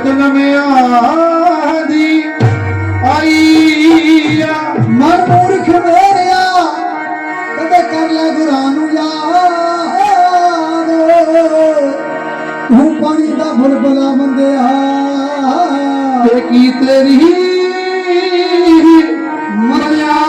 ਰਤਨ ਮਿਆਦੀ ਆਈਆ। ਮਨ ਮੂਰਖ ਮੇਰਿਆ ਕਦੇ ਕਰ ਲੈ ਗੁਰਾਂ ਨੂੰ ਯਾਦ। ਹੂੰ ਪਾਣੀ ਦਾ ਬੁਲਬਲਾ ਬੰਦਿਆ ਤੇ ਕੀ ਤੇਰੀ ਮਰਿਆਦ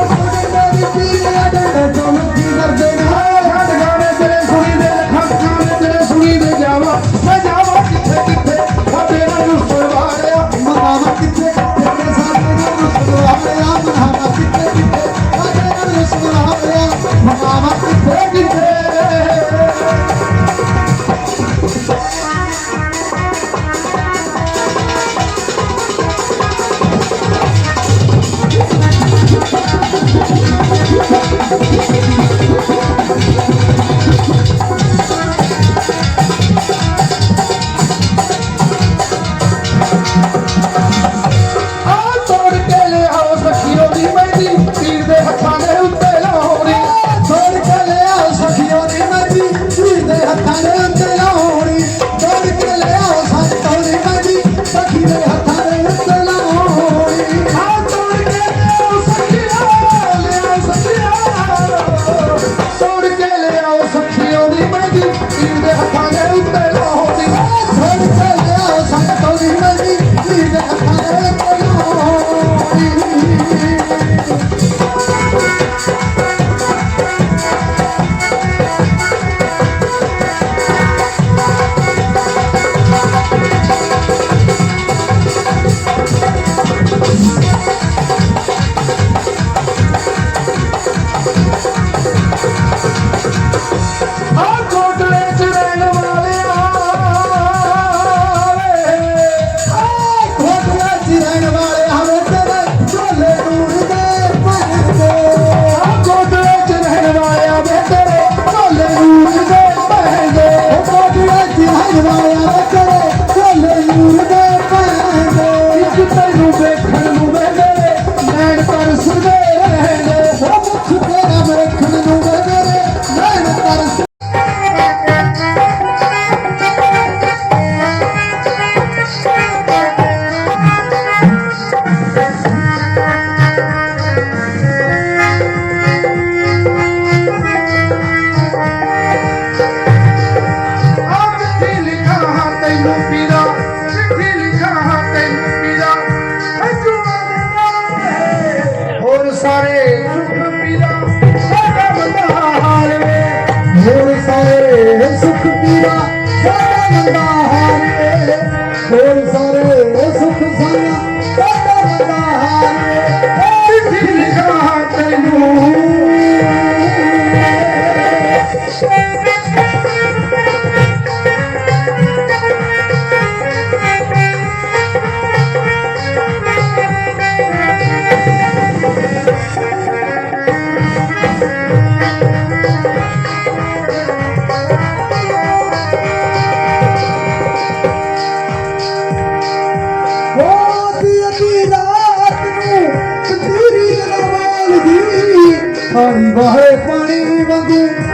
अंबा पाणी मंदिर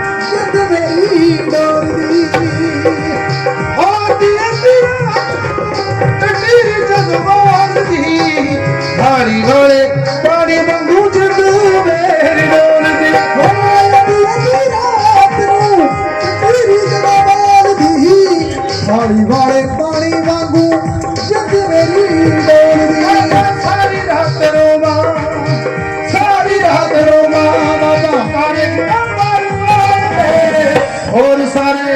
और सारे